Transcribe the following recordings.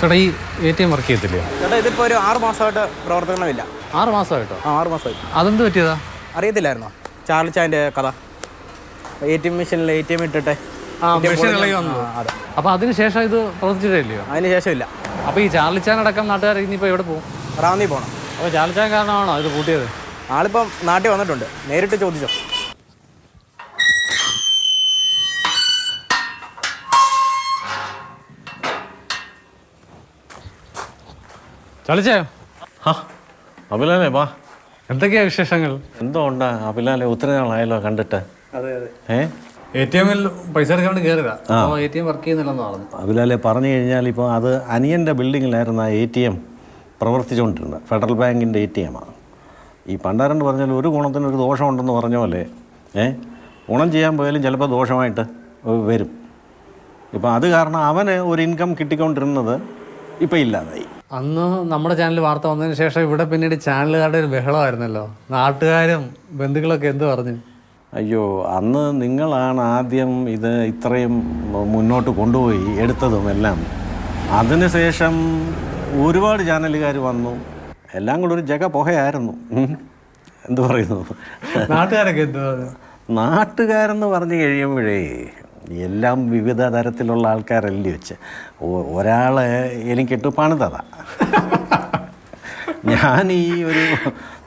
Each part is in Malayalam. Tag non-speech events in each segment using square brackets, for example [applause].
ചേട്ടാ ഈ എ ടി എം വർക്ക് ചെയ്യത്തില്ലയോ ചേട്ടാ ഇതിപ്പോ ഒരു ആറ് മാസമായിട്ട് പ്രവർത്തനമില്ല ആറ് മാസമായിട്ടോ? ആ ആറ് മാസമായി അതെന്ത് പറ്റിയതാ? അറിയത്തില്ലായിരുന്നോ? ചാർലി ചാന്റെ കഥ. എ ടി എം മെഷീനിൽ എ ടി എം ഇട്ടിട്ടെ. ആ മെഷീൻ ഇളകി വന്നു. അതെ. ഇത് പ്രവർത്തിച്ചിട്ടില്ലയോ? അതിന് ശേഷമില്ല. അപ്പോൾ ഈ ചാർലിച്ചാൻ അടക്കം നാട്ടുകാർ ഇനിയിപ്പോ എവിടെ പോകും? റാന്നി പോകണം അപ്പോൾ ചാൻ കാരണമാണോ ഇത് കൂട്ടിയത്? ആളിപ്പം നാട്ടിൽ വന്നിട്ടുണ്ട്. നേരിട്ട് ചോദിച്ചോ. ഹാ അഭിലാലേ വാ. എന്തൊക്കെയാ വിശേഷങ്ങൾ? എന്തോ ഉണ്ടാ അഭിലാലെ ഒത്തിരി നാളായല്ലോ കണ്ടിട്ട്. അതെ അതെ. ഏ? എ ടി എമ്മിൽ പൈസ എടുക്കാൻ വേണ്ടി കയറിയതാ അപ്പോൾ എ ടി എം വർക്ക് ചെയ്യുന്നില്ലെന്ന് പറഞ്ഞു. അഭിലാലെ പറഞ്ഞു കഴിഞ്ഞാൽ ഇപ്പോൾ അത് അനിയന്റെ ബിൽഡിങ്ങിലായിരുന്നു ആ എ ടി എം പ്രവർത്തിച്ചുകൊണ്ടിരുന്നത്. ഫെഡറൽ ബാങ്കിന്റെ എ ടി എമ്മാണ് ഈ പണ്ടാരണ്ട് പറഞ്ഞാൽ ഒരു ഗുണത്തിന് ഒരു ദോഷമുണ്ടെന്ന് പറഞ്ഞ പോലെ ഏ? ഗുണം ചെയ്യാൻ പോയാലും ചിലപ്പോൾ ദോഷമായിട്ട് വരും. ഇപ്പം അത് കാരണം അവന് ഒരു ഇൻകം കിട്ടിക്കൊണ്ടിരുന്നത് ഇപ്പം ഇല്ലാതായി. അന്ന് നമ്മുടെ ചാനൽ വാർത്ത വന്നതിന് ശേഷം ഇവിടെ പിന്നീട് ചാനലുകാരുടെ ഒരു ബഹളമായിരുന്നല്ലോ. നാട്ടുകാരും ബന്ധുക്കളൊക്കെ എന്ത് പറഞ്ഞു? അയ്യോ അന്ന് നിങ്ങളാണ് ആദ്യം ഇത് ഇത്രയും മുന്നോട്ട് കൊണ്ടുപോയി എടുത്തതും എല്ലാം. അതിനുശേഷം ഒരുപാട് ചാനലുകാർ വന്നു. എല്ലാം കൂടെ ഒരു ജഗ പുകയായിരുന്നു. എന്ത് പറയുന്നു? നാട്ടുകാരൊക്കെ എന്ത് നാട്ടുകാരെന്ന് പറഞ്ഞു കഴിയുമ്പോഴേ എല്ലാം വിവിധ തരത്തിലുള്ള ആൾക്കാരല്ലേ വെച്ച്. ഒരാൾ എനിക്കിട്ട് പണിതതാ. [laughs] ഞാൻ ഈ ഒരു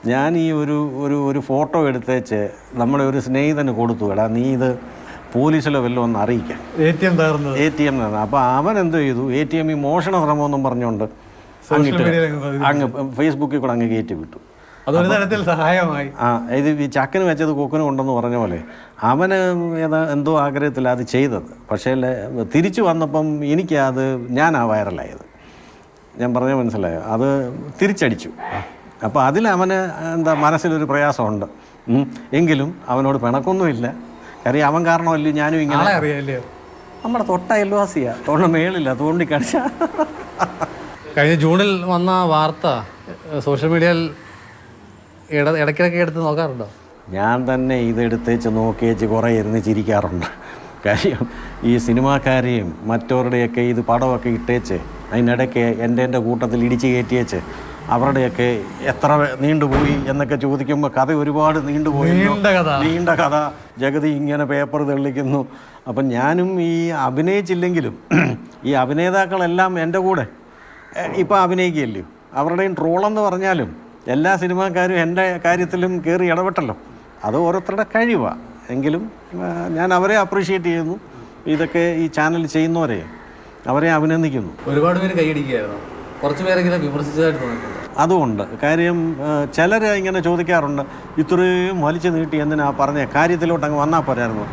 ഞാൻ ഈ ഒരു ഒരു ഒരു ഫോട്ടോ എടുത്തേച്ച് നമ്മുടെ ഒരു സ്നേഹിതന് കൊടുത്തു. എടാ നീ ഇത് പോലീസിലോ വല്ലതും ഒന്ന് അറിയിക്കാം. എ ടി എം തകർന്നത് എ ടി എം അപ്പോൾ അവൻ എന്ത് ചെയ്തു? എ ടി എം ഈ മോഷണ ശ്രമമെന്നും പറഞ്ഞുകൊണ്ട് അങ്ങിട്ട് അങ്ങ് ഫേസ്ബുക്കിൽ കൂടെ അങ്ങ് കയറ്റി വിട്ടു. അതൊരു തരത്തിൽ സഹായമായി. ആ ഇത് ഈ ചക്കന് വെച്ചത് കൊക്കിന് കൊണ്ടെന്ന് പറഞ്ഞ പോലെ. അവന് ഏതാ എന്തോ ആഗ്രഹത്തിൽ അത് ചെയ്തത്. പക്ഷേ തിരിച്ചു വന്നപ്പം എനിക്ക് അത് ആ വൈറലായത്. ഞാൻ പറഞ്ഞ മനസ്സിലായോ? അത് തിരിച്ചടിച്ചു. അപ്പോൾ അതിൽ അവന് എന്താ മനസ്സിലൊരു പ്രയാസമുണ്ട്. എങ്കിലും അവനോട് പിണക്കൊന്നുമില്ല. കാര്യം അവൻ കാരണമല്ലേ ഞാനും ഇങ്ങനെ ആളെ അറിയാല്ലേ നമ്മുടെ തൊട്ട അയൽവാസിയാ. തൊണ്ട മേളില്ല തോണ്ടി കഴിഞ്ഞ ജൂണിൽ വന്ന വാർത്ത സോഷ്യൽ മീഡിയയിൽ ഇടയ്ക്കിടയ്ക്ക് എടുത്ത് നോക്കാറുണ്ടോ? ഞാൻ തന്നെ ഇതെടുത്തേച്ച് നോക്കിയേച്ച് കുറേ ഇരുന്ന് ചിരിക്കാറുണ്ട്. കാര്യം ഈ സിനിമാക്കാരെയും മറ്റവരുടെയൊക്കെ ഇത് പടമൊക്കെ ഇട്ടേച്ച് അതിനിടയ്ക്ക് എന്റെ എന്റെ കൂട്ടത്തിൽ ഇടിച്ച് കയറ്റിയേച്ച് അവരുടെയൊക്കെ എത്ര നീണ്ടുപോയി എന്നൊക്കെ ചോദിക്കുമ്പോൾ കഥ ഒരുപാട് നീണ്ടുപോയി. നീണ്ട കഥ. നീണ്ട കഥ. ജഗതി ഇങ്ങനെ പേപ്പർ തെളിക്കുന്നു. അപ്പം ഞാനും ഈ അഭിനയിച്ചില്ലെങ്കിലും ഈ അഭിനേതാക്കളെല്ലാം എന്റെ കൂടെ ഇപ്പം അഭിനയിക്കുകയല്ലോ അവരുടെയും ട്രോളെന്ന് പറഞ്ഞാലും എല്ലാ സിനിമാക്കാരും എന്റെ കാര്യത്തിലും കയറി ഇടപെട്ടല്ലോ. അത് ഓരോരുത്തരുടെ കഴിവാണ് എങ്കിലും ഞാൻ അവരെ അപ്രീഷിയേറ്റ് ചെയ്യുന്നു. ഇതൊക്കെ ഈ ചാനൽ ചെയ്യുന്നവരെ അവരെ അഭിനന്ദിക്കുന്നു. ഒരുപാട് പേര് കൈയടിക്കുകയായിരുന്നു. കുറച്ച് പേരെങ്കിലും വിമർശിച്ചതായിട്ട് തോന്നിയിട്ടുണ്ട്. അതുകൊണ്ട് കാര്യം ചിലർ ഇങ്ങനെ ചോദിക്കാറുണ്ട് ഇത്രയും വലിച്ചു നീട്ടി എന്തിനാ പറഞ്ഞ? കാര്യത്തിലോട്ട് അങ്ങ് വന്നാൽ പോരായിരുന്നു.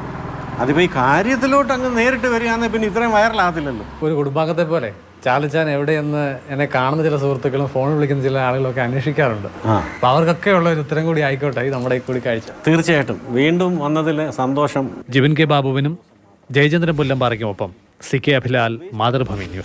അതിപ്പോൾ ഈ കാര്യത്തിലോട്ട് അങ്ങ് നേരിട്ട് വരികയാണെങ്കിൽ പിന്നെ ഇത്രയും വൈറലാകത്തില്ലല്ലോ ഒരു കുടുംബാംഗത്തെ പോലെ ചാലിച്ചാൻ എവിടെയെന്ന് എന്നെ കാണുന്ന ചില സുഹൃത്തുക്കളും ഫോണിൽ വിളിക്കുന്ന ചില ആളുകളൊക്കെ അന്വേഷിക്കാറുണ്ട്. അപ്പൊ അപ്പോൾ അവർക്കൊക്കെ ഉള്ള ഒരു ഉത്തരം കൂടി ആയിക്കോട്ടെ ഈ നമ്മുടെ ഈ കൂടിക്കാഴ്ച. തീർച്ചയായിട്ടും. വീണ്ടും വന്നതിൽ സന്തോഷം. ജിബിൻ കെ ബാബുവിനും Jayachandran പുല്ലമ്പാറയ്ക്കുമൊപ്പം C K Abhilal Mathrubhumi news.